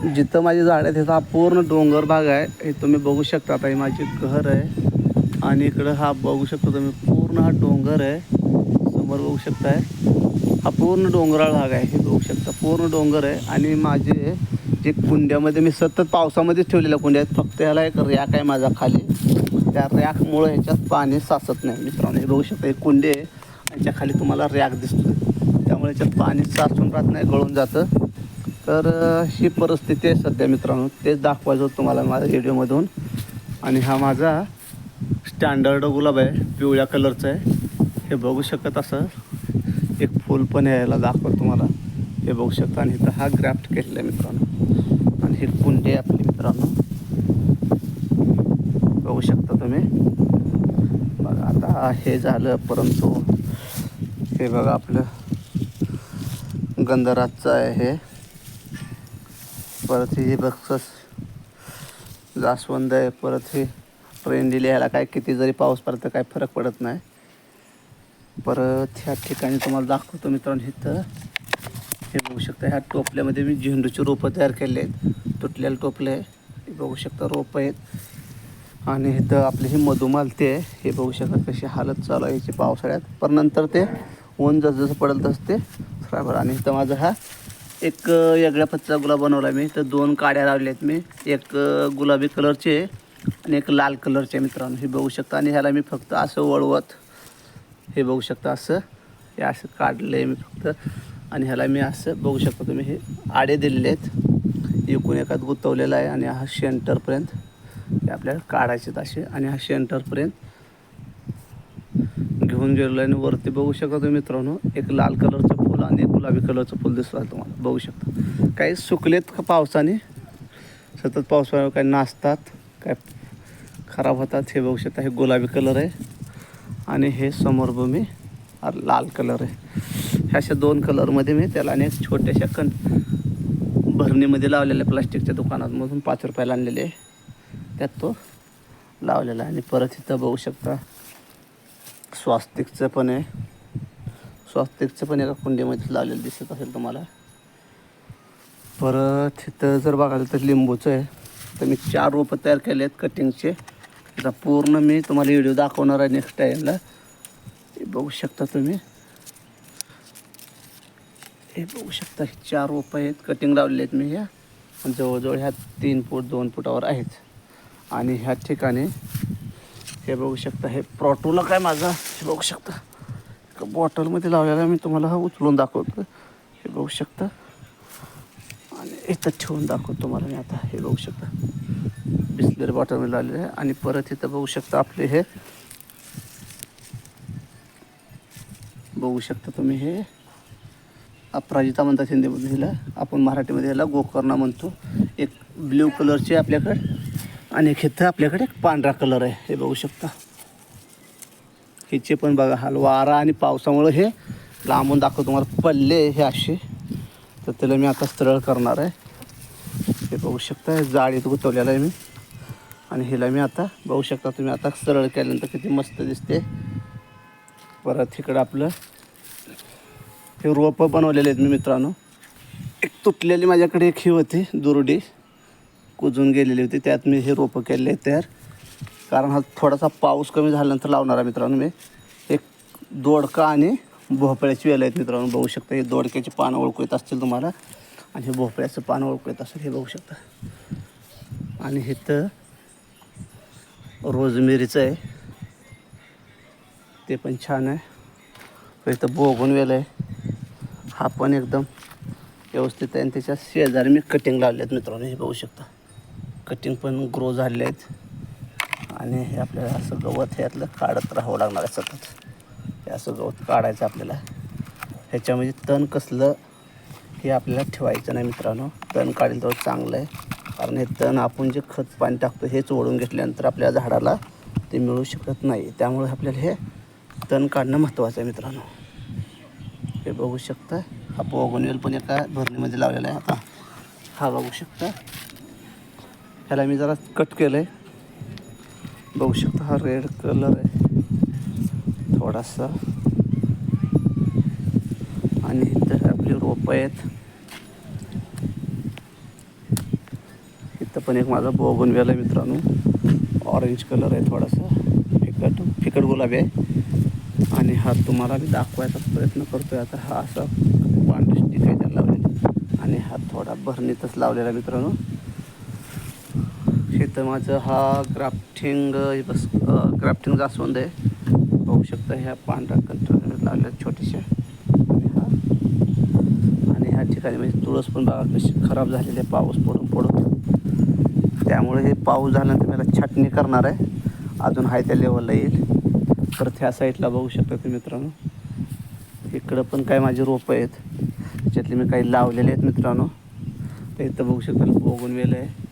जिथं माझी झाड आहे तिथं हा पूर्ण डोंगर भाग आहे. हे तुम्ही बघू शकता आता हे माझे घर आहे. आणि इकडं हा बघू शकता तुम्ही पूर्ण हा डोंगर आहे. समोर बघू शकताय. हा पूर्ण डोंगराळ भाग आहे हे बघू शकता. पूर्ण डोंगर आहे. आणि माझे जे कुंड्यामध्ये मी सतत पावसामध्येच ठेवलेल्या कुंड्या आहेत. फक्त ह्याला एक रॅक आहे माझा खाली. त्या रॅकमुळं ह्याच्यात पाणी साचत नाही. मित्रांनो हे बघू शकता एक कुंडे आहे. याच्या खाली तुम्हाला रॅक दिसतो त्यामुळे याच्यात पाणी साचून राहत नाही गळून जातं. तर ही परिस्थिती आहे सध्या मित्रांनो. तेच दाखवायचं होतं तुम्हाला माझ्या व्हिडिओमधून. आणि हा माझा स्टँडर्ड गुलाब आहे पिवळ्या कलरचा आहे. हे बघू शकत असं एक फूल पण यायला दाखवतो तुम्हाला. हे बघू शकता. आणि इथं हा ग्राफ्ट केलेला आहे मित्रांनो. आणि हे कुंडे आहे आपले मित्रांनो. बघू शकता तुम्ही. बघा आता हे झालं परंतु हे बघा आपलं गंधराजचं आहे हे. परत हे बक्षस जास्वंद आहे परत हे ट्रेन दिली ह्याला काय किती जरी पाऊस पडत काय फरक पडत नाही. परत ह्या ठिकाणी तुम्हाला दाखवतो मित्रांनो इथं. हे बघू शकता ह्या टोपल्यामध्ये मी झेंडूची रोपं तयार केले आहेत. तुटलेले टोपले हे बघू शकता रोपं आहेत. आणि इथं आपली ही मधुमालती आहे. हे बघू शकता कशी हालत चालू आहे याची पावसाळ्यात. पण नंतर ते ऊन जसं जसं पडेल तसं ते. खराब आणि इथं माझा हा एक वेगळ्या पत्ता गुलाब बनवला मी. तर दोन काड्या लावल्या आहेत मी. एक गुलाबी कलरचे आणि एक लाल कलरचे मित्रांनो. हे बघू शकता. आणि ह्याला मी फक्त असं वळवत हे बघू शकता. असं हे असं काढलं आहे मी फक्त. आणि ह्याला मी असं बघू शकता तुम्ही. हे आडे दिलेले आहेत एकूण एकात गुंतवलेला आहे. आणि हा शेंटरपर्यंत हे आपल्याला काढायचे असे. आणि हा शेंटरपर्यंत घेऊन गेलेलो आहे. आणि वरती बघू शकता तुम्ही मित्रांनो एक लाल कलरचं आणि गुलाबी कलरचं फुल दिसतं तुम्हाला. बघू शकता. काही सुकलेत का पावसाने? सतत पावसामुळे काही नाचतात काय खराब होतात हे बघू शकता. हे गुलाबी कलर आहे आणि हे समोर भूमी लाल कलर आहे. ह्या अशा दोन कलरमध्ये मी त्याला अनेक छोट्याशा कण भरणीमध्ये लावलेल्या प्लास्टिकच्या दुकानातमधून पाच रुपयाला आणलेले त्यात तो लावलेला आहे. आणि परत इथं बघू शकता स्वास्तिकचं पण आहे. स्वास्तिकचं पण एका कुंडीमध्ये लावलेलं दिसत असेल तुम्हाला. परत इथं जर बघायला तर लिंबूचं आहे. तर मी चार रोपं तयार केले आहेत कटिंगचे आता पूर्ण मी तुम्हाला व्हिडिओ दाखवणार आहे नेक्स्ट टाईमला हे बघू शकता तुम्ही. हे बघू शकता हे चार रोपं आहेत. कटिंग लावलेले आहेत मी ह्या. जवळजवळ ह्या तीन फूट दोन फुटावर आहेत. आणि ह्या ठिकाणी हे बघू शकता हे प्रॉटोला काय माझा? हे बघू शकता. एका बॉटलमध्ये लावलेला मी तुम्हाला हा उचलून दाखवतो. हे बघू शकता. आणि इथं ठेवून दाखवतो तुम्हाला मी आता. हे बघू शकता. बिस्लरी बॉटलमध्ये लावलेलं आहे. आणि परत इथं बघू शकता आपले हे. बघू शकता तुम्ही हे. अपराजिता म्हणतात हिंदीमध्ये हिला. आपण मराठीमध्ये ह्याला गोकर्णा म्हणतो. एक ब्ल्यू कलरचे आपल्याकडे. आणि एक इथं आपल्याकडे एक पांढरा कलर आहे. हे बघू शकता. ह्याचे पण बघा हाल वारा आणि पावसामुळं हे लांबून दाखवतो. तुम्हाला पल्ले हे असे. तर त्याला मी आता सरळ करणार आहे. हे बघू शकता जाळीत गुतवलेलं आहे मी. आणि ह्याला मी आता बघू शकता तुम्ही आता सरळ केल्यानंतर किती मस्त दिसते. परत इकडं आपलं हे रोपं बनवलेले आहेत मी मित्रांनो. एक तुटलेली माझ्याकडे एक ही होती दुरडी. कुजून गेलेली होती. त्यात मी हे रोपं केले आहेत तयार. कारण हा थोडासा पाऊस कमी झाल्यानंतर लावणार आहे मित्रांनो मी. एक दोडका आणि भोपळ्याची वेल आहेत मित्रांनो बघू शकता. हे दोडक्याची पानं ओळखू येत असतील तुम्हाला. आणि हे भोपळ्याचं पानं ओळखू येत असेल हे बघू शकता. आणि इथं रोजमिरीचं आहे. ते पण छान आहे. इथं बोगून वेल आहे. हा पण एकदम व्यवस्थित आहे. आणि त्याच्या शेजारी मी कटिंग लावले आहेत मित्रांनो हे बघू शकता. कटिंग पण ग्रो झाले आहेत. आणि हे आपल्याला असं गवत हे यातलं काढत राहावं लागणार आहे सतत. हे असं गवत काढायचं आपल्याला. ह्याच्यामध्ये म्हणजे तण कसलं हे आपल्याला ठेवायचं नाही मित्रांनो. तण काढेल तर चांगलं आहे. कारण हे तण आपण जे खत पाणी टाकतो हेच ओढून घेतल्यानंतर आपल्या झाडाला ते मिळू शकत नाही. त्यामुळे आपल्याला हे तण काढणं महत्त्वाचं आहे मित्रांनो. हे बघू शकता. हा पोगनवेल पण एका भरणीमध्ये लावलेला आहे. आता हा बघू शकता. ह्याला मी जरा कट केलं आहे बघू शकता हा रेड कलर आहे. थोडासा. आणि इथं आपली रोपं आहेत. इथं पण एक माझा बोगून आहे मित्रांनो. ऑरेंज कलर आहे थोडासा. फिकट फिकट गुलाबी आहे. आणि हा तुम्हाला मी दाखवायचा प्रयत्न करतोय. आता हा असा पांढरी स्टिक आहे त्याला आणि हा थोडा भरणीतच लावलेला मित्रांनो. शेतं माझं हा ग्राफ्टिंग बस ग्राफ्टिंग जास्वंद आहे. बघू शकता ह्या पांढऱ्या कंट्रोल लावल्या छोट्याशा आणि हा. आणि ह्या ठिकाणी म्हणजे तुळस पण बघा कशी खराब झालेली आहे पाऊस पडून पडून. त्यामुळे हे पाऊस झाल्यानंतर मला छाटणी करणार आहे. अजून हाय त्या लेवलला येईल. तर ह्या साईडला बघू शकता तुम्ही मित्रांनो. इकडं पण काय माझे रोपं आहेत. त्याच्यातले मी काही लावलेले आहेत मित्रांनो. तर इथं बघू शकता बोगून वेल आहे.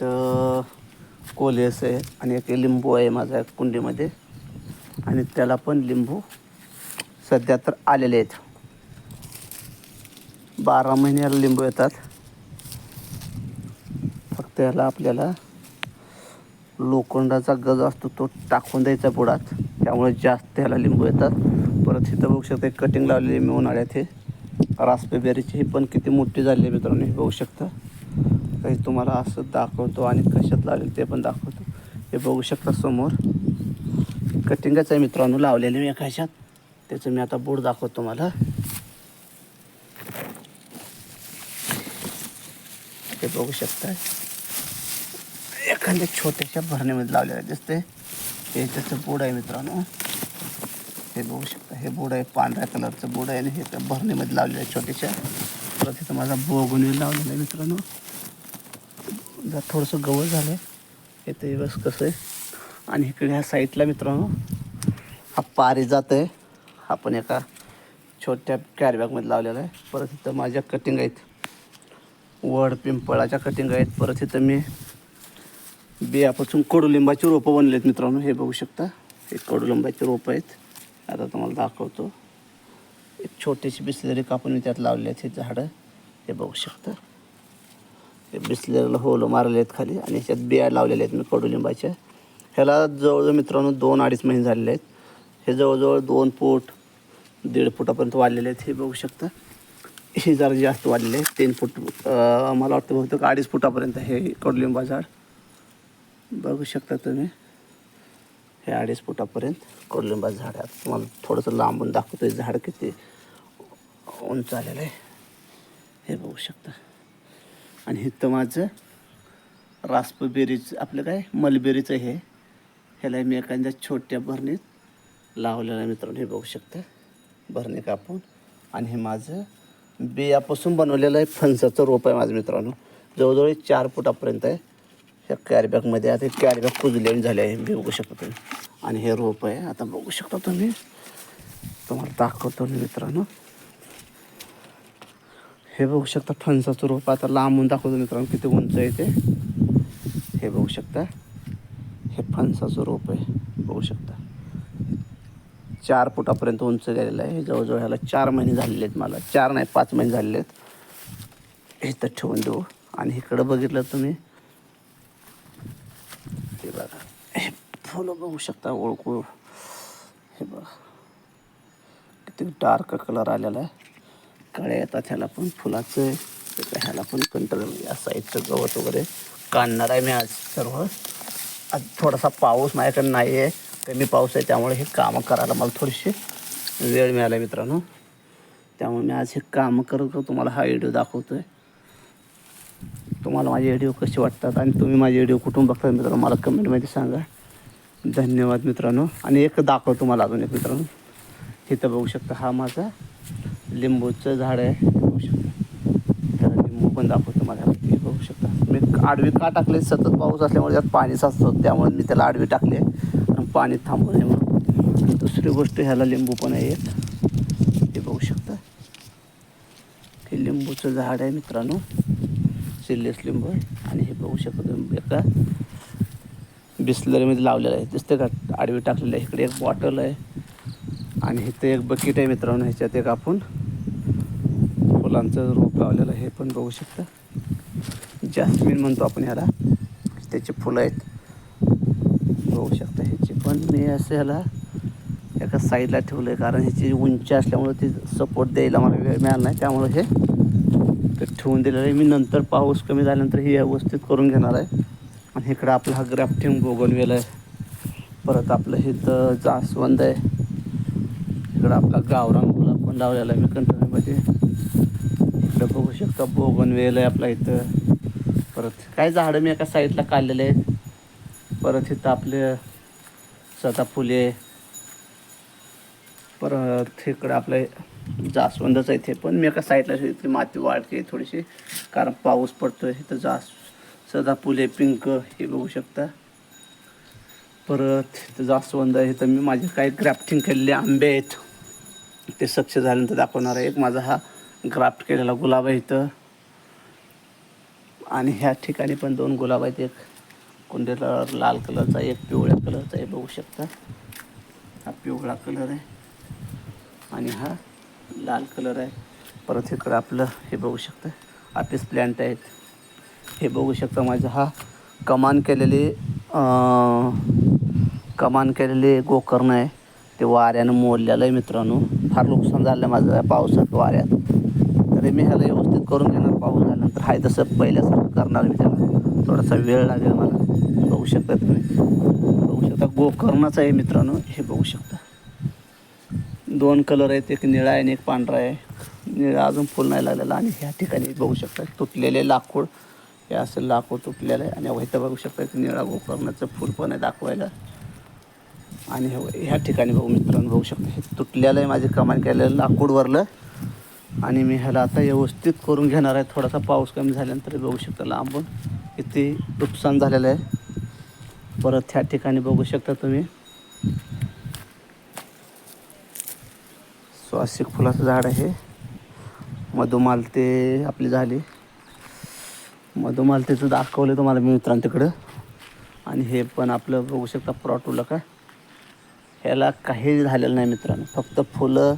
तर कोलेस आहे आणि एक लिंबू आहे माझ्या कुंडीमध्ये. आणि त्याला पण लिंबू सध्या तर आलेले आहेत. बारा महिन्याला लिंबू येतात. फक्त याला आपल्याला लोखंडाचा गज असतो तो टाकून द्यायचा बुडात. त्यामुळे जास्त ह्याला लिंबू येतात. परत इथं बघू शकता कटिंग लावलेली मी उन्हाळ्यात हे. रास्पेबेरीची ही पण किती मोठी झाली आहे मित्रांनो हे बघू शकता. काही तुम्हाला असं दाखवतो आणि कशात लावलेलं ते पण दाखवतो. हे बघू शकता समोर. कटिंगच आहे मित्रांनो लावलेले मी कशात त्याचं मी आता बोर्ड दाखवतो तुम्हाला. ते बघू शकता एखाद्या छोट्याशा भरणीमध्ये लावलेलं दिसते हे त्याचं बोर्ड आहे मित्रांनो. हे बघू शकता हे बोर्ड आहे पांढऱ्या कलरचं बोर्ड आहे आणि हे त्या भरणीमध्ये लावलेलं आहे छोट्याशा. परत इथं माझा बोगुनी लावलेला आहे मित्रांनो. थोडंसं गवत झालं आहे हे बस कसं आहे. आणि इकडे ह्या साईडला मित्रांनो हा पारिजात आहे. आपण एका छोट्या कॅरीबॅगमध्ये लावलेला आहे. परत इथं माझ्या कटिंग आहेत. वड पिंपळाच्या कटिंग आहेत. परत इथं मी बियापासून कडुलिंबाची रोपं बनले आहेत मित्रांनो. हे बघू शकता. हे कडुलिंबाची रोपं आहेत. आता तुम्हाला दाखवतो. एक छोटीशी बिसलेरी कापून मी त्यात लावले आहेत. हे झाडं. हे बघू शकता. हे बिस्लरीला होलं मारले आहेत खाली आणि ह्याच्यात बिया लावलेल्या आहेत मी कडुलिंबाच्या. ह्याला जवळजवळ मित्रांनो दोन अडीच महिने झालेले आहेत. हे जवळजवळ दोन फूट दीड फुटापर्यंत वाढलेले आहेत. हे बघू शकता. हे जरा जास्त वाढलेले आहेत. तीन फूट मला वाटतं बहुतेक अडीच फुटापर्यंत हे कडुलिंबा झाड. बघू शकता तुम्ही. हे अडीच फुटापर्यंत कडुलिंबा झाड आहे. तुम्हाला थोडंसं लांबून दाखवतो हे झाड किती उंच आलेलं आहे. हे बघू शकता. आणि इथं माझं रास्पबेरीचं आपलं काय मलबेरीचं हे. ह्याला मी एखाद्या छोट्या भरणीत लावलेलं आहे मित्रांनो हे बघू शकता. भरणी कापून. आणि हे माझं बियापासून बनवलेलं आहे फणसाचं रोप आहे माझं मित्रांनो. जवळजवळ चार फुटापर्यंत आहे. ह्या कॅरीबॅगमध्ये आता कॅरीबॅग कुजलेली झाले आहे. मी बघू शकता तुम्ही. आणि हे रोप आहे आता बघू शकता तुम्ही. तुम्हाला दाखवतो मी मित्रांनो. हे बघू शकता फणसाचं रोप. आता लांबून दाखवतो मित्रांनो किती उंच आहे ते. हे बघू शकता. हे फणसाचं रोप आहे. बघू शकता. चार फुटापर्यंत उंच गेलेलं आहे. हे जवळजवळ ह्याला चार महिने झालेले आहेत मला. चार नाही पाच महिने झालेले आहेत. हे तर ठेवून देऊ. आणि इकडं बघितलं तुम्ही. हे बघा. हे फुलं बघू शकता. ओळखू. हे बघा. किती डार्क कलर आलेला आहे. कळ्या येतात ह्याला पण फुलाचं आहे. ह्याला पण कंट्रोल म्हणजे या साईडचं गवत वगैरे काढणार आहे मी आज सर्व. आज थोडासा पाऊस माझ्याकडे नाही आहे कमी पाऊस आहे त्यामुळे हे कामं करायला मला थोडीशी वेळ मिळाला मित्रांनो. त्यामुळे मी आज हे कामं करत करत तुम्हाला हा व्हिडिओ दाखवतो आहे तुम्हाला माझे व्हिडिओ कसे वाटतात आणि तुम्ही माझे व्हिडिओ कुठून बघता मित्रांनो मला कमेंटमध्ये सांगा. धन्यवाद मित्रांनो. आणि एक दाखवतो तुम्हाला अजून एक मित्रांनो. इथं बघू शकता हा माझा लिंबूचं झाड आहे. बघू शकता. त्याला लिंबू पण दाखवतो मला. हे बघू शकता. मी आडवी का टाकले? सतत पाऊस असल्यामुळे त्यात पाणी साचतो. त्यामुळे मी त्याला आडवी टाकले. आणि पाणी थांबू नये म्हणून. दुसरी गोष्ट ह्याला लिंबू पण आहे एक. हे बघू शकता. हे लिंबूचं झाड आहे मित्रांनो. सिल्लेस लिंबू आहे. आणि हे बघू शकता एका बिस्लरीमध्ये लावलेलं आहे. दिसतं का? आडवी टाकलेलं आहे. इकडे एक बॉटल आहे. आणि इथं एक बकेट आहे मित्रांनो. ह्याच्यात एक आपण फुलांचं रोप लावलेलं हे पण बघू शकता. जास्मिन म्हणतो आपण ह्याला. त्याची फुलं आहेत. बघू शकता ह्याची पण मी असं ह्याला एका साईडला ठेवलं आहे कारण ह्याची उंची असल्यामुळे ती सपोर्ट द्यायला मला वेळ मिळाला नाही. त्यामुळे हे ठेवून दिलेलं आहे. मी नंतर पाऊस कमी झाल्यानंतर हे व्यवस्थित करून घेणार आहे. आणि इकडं आपला हा ग्राफ्टिंग बोगनवेल आहे. परत आपलं इथं जास्वंद आहे. इकडं आपला गावरान गुलाब पण लावलेला आहे. मी कंटेनरमध्ये शकता बोगनवेल आहे आपला इथं. परत काय झाडं मी एका साईडला काढलेले आहेत. परत इथं आपले सदाफुले. परत इकडं आपलं जास्वंदच आहे ते पण. मी एका साईडला इथली माती वाढते थोडीशी कारण पाऊस पडतोय. इथं जास सदाफुले पिंक हे बघू शकता. परत इथं जास्वंद आहे. इथं मी माझे काही ग्राफ्टिंग केलेले आंबे आहेत. ते सक्ष झाल्यानंतर दाखवणार आहे. एक माझा हा ग्राफ्ट केलेला गुलाब आहे इथं. आणि ह्या ठिकाणी पण दोन गुलाब आहेत. एक कुंडीला लाल कलरचा एक पिवळ्या कलरचा आहे बघू शकता. हा पिवळा कलर आहे. आणि हा लाल कलर आहे. परत इकडं आपलं हे बघू शकता. आपिस प्लॅन्ट आहेत. हे बघू शकता माझा. हा कमान केलेली कमान केलेले गोकर्ण आहे. ते वाऱ्यानं मोडलेलं आहे मित्रांनो. फार नुकसान झालं आहे माझं पावसात वाऱ्यात. तरी मी ह्याला व्यवस्थित करून घेणार पाऊस झाल्यानंतर आहे तसं पहिल्यासारखं करणार मी त्याला. थोडासा वेळ लागेल मला. बघू शकता तुम्ही. बघू शकता. गोकर्णाचं आहे मित्रांनो. हे बघू शकता. दोन कलर आहेत. एक निळा आहे आणि एक पांढरा आहे. निळा अजून फुल नाही लागलेला आणि ह्या ठिकाणी बघू शकता. तुटलेले लाकूड. हे असं लाकूड तुटलेलं आहे. आणि इथं बघू शकता एक निळा गोकर्णाचं फुल पण आहे दाखवायला. आणि हे ह्या ठिकाणी बघू मित्रांनो बघू शकता. हे तुटलेलं आहे. माझे कमान केलेलं लाकूडवरलं. आणि मी ह्याला आता व्यवस्थित करून घेणार आहे. थोडासा पाऊस कमी झाल्यानंतर बघू शकता लांबून किती नुकसान झालेलं आहे. परत ह्या ठिकाणी बघू शकता तुम्ही. स्वासिक फुलाचं झाड आहे. मधुमालते आपली झाली. मधुमालतेचं दाखवलं तुम्हाला मी मित्रांतिकडं. आणि हे पण आपलं बघू शकता प्रॉटूला का ह्याला काही झालेलं नाही मित्रांनो. फक्त फुलं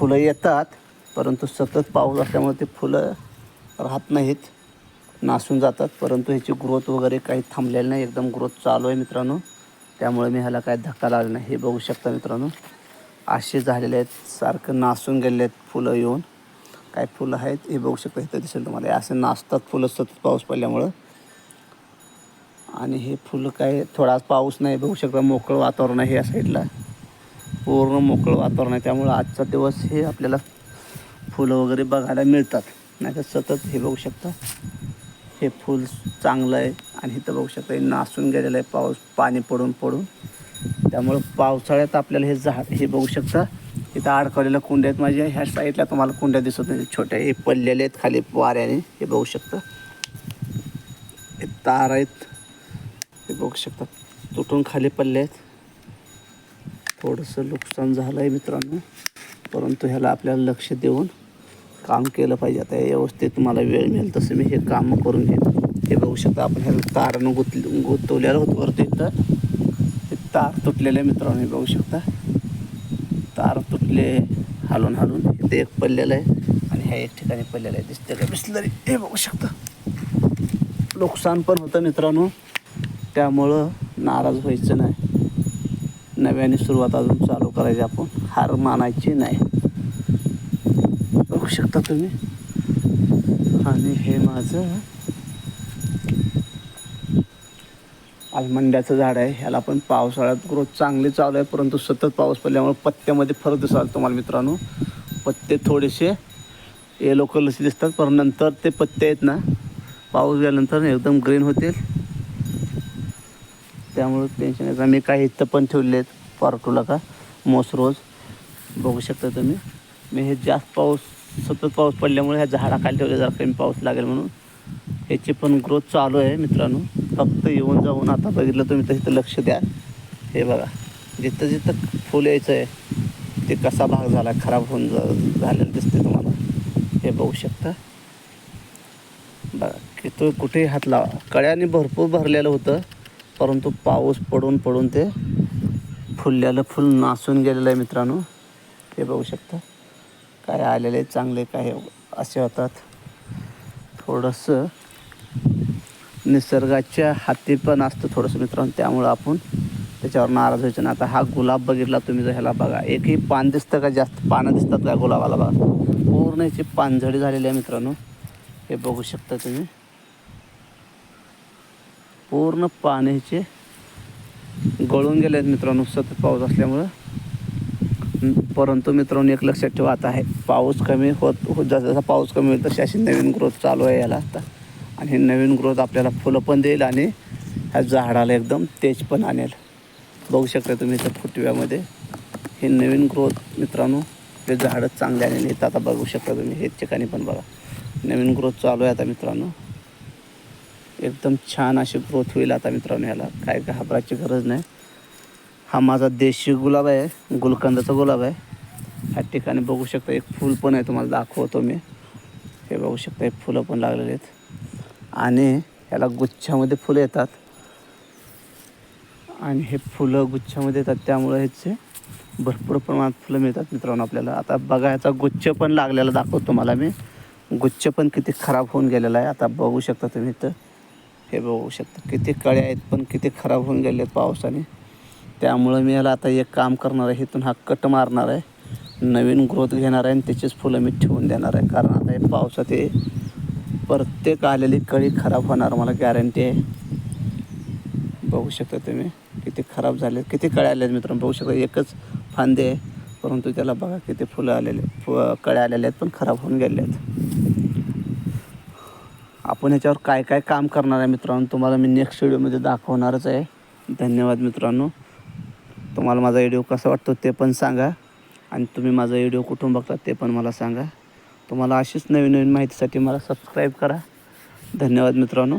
फुलं येतात परंतु सतत पाऊस असल्यामुळे ते फुलं राहत नाहीत नासून जातात. परंतु ह्याची ग्रोथ वगैरे काही थांबलेली नाही एकदम ग्रोथ चालू आहे मित्रांनो. त्यामुळे मी ह्याला काही धक्का लागला नाही. हे बघू शकता मित्रांनो. असे झालेले आहेत सारखं नासून गेलेले आहेत फुलं येऊन. काय फुलं आहेत हे बघू शकता इथं दिसेल तुम्हाला. असे नाचतात फुलं सतत पाऊस पडल्यामुळं. आणि हे फुलं काय थोडा पाऊस नाही बघू शकता मोकळं वातावरण आहे या साईडला. पूर्ण मोकळं वातावरण आहे. त्यामुळं आजचा दिवस हे आपल्याला फुलं वगैरे बघायला मिळतात. नाही तर सतत हे बघू शकता. हे फूल चांगलं आहे आणि इथं बघू शकता हे नासून गेलेलं आहे पाऊस पाणी पडून पडून. त्यामुळं पावसाळ्यात आपल्याला हे झाड हे बघू शकता. इथं अडकवलेल्या कुंड्या आहेत माझ्या. ह्या साईडला तुम्हाला कुंड्या दिसत नाही छोट्या हे पडलेले आहेत खाली वाऱ्याने. हे बघू शकता. हे तार आहेत. हे बघू शकता. तुटून खाली पडले आहेत. थोडंसं नुकसान झालं आहे मित्रांनो. परंतु ह्याला आपल्याला लक्ष देऊन काम केलं पाहिजे. आता व्यवस्थित मला वेळ मिळेल तसं मी हे काम करून घेईन. हे बघू शकता आपण ह्याला तारानं गुत गुंतवलेलं होतं वरती तर ते तार तुटलेले आहे मित्रांनो हे बघू शकता. तार तुटले हालून हालून. इथे एक पडलेलं आहे आणि ह्या एक ठिकाणी पडलेलं आहे. दिसते का? बिसलरी. हे बघू शकता. नुकसान पण होतं मित्रांनो. त्यामुळं नाराज व्हायचं नाही. नव्याने सुरुवात अजून चालू करायची आपण. हार मानायची नाही. बघू शकता तुम्ही. आणि हे माझं आलमंड्याचं झाड आहे. ह्याला पण पावसाळ्यात ग्रोथ चांगली चालू आहे परंतु सतत पाऊस पडल्यामुळे पत्त्यामध्ये फरक दिसाल तुम्हाला मित्रांनो. पत्ते थोडेसे येलो कलरचे दिसतात पण नंतर ते पत्ते आहेत ना पाऊस गेल्यानंतर एकदम ग्रीन होतील. त्यामुळे टेन्शन येतं मी काही इथं पण ठेवले आहेत पार्टूला का? मोसरोज बघू शकता तुम्ही. मी हे जास्त पाऊस सतत पाऊस पडल्यामुळे ह्या झाडाखाली ठेवले जरा कमी पाऊस लागेल म्हणून. ह्याची पण ग्रोथ चालू आहे मित्रांनो. फक्त येऊन जाऊन आता बघितलं तुम्ही तर इथं लक्ष द्या. हे बघा. जिथं जिथं फुल यायचं आहे ते कसा भाग झाला खराब होऊन जा- झालेलं दिसते तुम्हाला. हे बघू शकता. बघा की तो कुठेही हात लावा. कळ्याने भरपूर भरलेलं होतं. परंतु पाऊस पडून पडून ते फुलल्यालं फुल नासून गेलेलं आहे मित्रांनो. हे बघू शकता. काय आलेले चांगले काय असे होतात. थोडंसं निसर्गाच्या हाती पण असतं थोडंसं मित्रांनो. त्यामुळं आपण त्याच्यावर नाराज व्हायचं ना आता हा गुलाब बघितला तुम्ही जर ह्याला बघा. एकही पान दिसतं का? जास्त पानं दिसतात का गुलाबाला बघा. पूर्ण याची पानझडी झालेली आहे मित्रांनो. हे बघू शकता तुम्ही. पूर्ण पाण्याचे गळून गेले आहेत मित्रांनो. सतत पाऊस असल्यामुळं. परंतु मित्रांनो एक लक्षात ठेवा आता आहे पाऊस कमी होत होत जसा जसा पाऊस कमी होईल तशी अशी नवीन ग्रोथ चालू आहे याला आता. आणि हे नवीन ग्रोथ आपल्याला फुलं पण देईल आणि ह्या झाडाला एकदम तेज पण आणेल. बघू शकता तुम्ही इथं फुटव्यामध्ये. हे नवीन ग्रोथ मित्रांनो हे झाडं चांगले आणेल इथं आता बघू शकता तुम्ही हे ठिकाणी पण बघा. नवीन ग्रोथ चालू आहे आता मित्रांनो. एकदम छान अशी ग्रोथ होईल आता मित्रांनो याला. काय घाबरायची गरज नाही. हा माझा देशी गुलाब आहे. गुलकंदाचा गुलाब आहे. ह्या ठिकाणी बघू शकता एक फूल पण आहे तुम्हाला दाखवतो मी. हे बघू शकता हे फुलं पण लागलेले आहेत. आणि ह्याला गुच्छामध्ये फुलं येतात. आणि हे फुलं गुच्छामध्ये येतात. त्यामुळे ह्याचे भरपूर प्रमाणात फुलं मिळतात मित्रांनो आपल्याला. आता बघा ह्याचा गुच्छ पण लागलेला दाखवतो तुम्हाला मी. गुच्छ पण किती खराब होऊन गेलेला आहे. आता बघू शकता तुम्ही तर हे बघू शकता. किती कळ्या आहेत पण किती खराब होऊन गेले आहेत पावसाने. त्यामुळं मी याला आता एक काम करणार आहे इथून हा कट मारणार आहे. नवीन ग्रोथ घेणार आहे आणि त्याचीच फुलं मी ठेवून देणार आहे. कारण आता हे पावसात हे प्रत्येक आलेली कळी खराब होणार मला गॅरंटी आहे. बघू शकता तुम्ही किती खराब झाले किती कळ्या आल्या आहेत मित्रांनो बघू शकता एकच फांदे आहे. परंतु त्याला बघा किती फुलं आलेले फु कळ्या आलेल्या आहेत पण खराब होऊन गेले आहेत. आपण ह्याच्यावर काय काय काम करणार आहे मित्रांनो तुम्हाला मी नेक्स्ट व्हिडिओमध्ये दाखवणारच आहे. धन्यवाद मित्रांनो. तुम्हाला माझा व्हिडिओ कसा वाटतो ते पण सांगा आणि तुम्ही माझा व्हिडिओ कुठून बघता ते पण मला सांगा. तुम्हाला अशीच नवीन नवीन माहितीसाठी मला सबस्क्राईब करा. धन्यवाद मित्रांनो.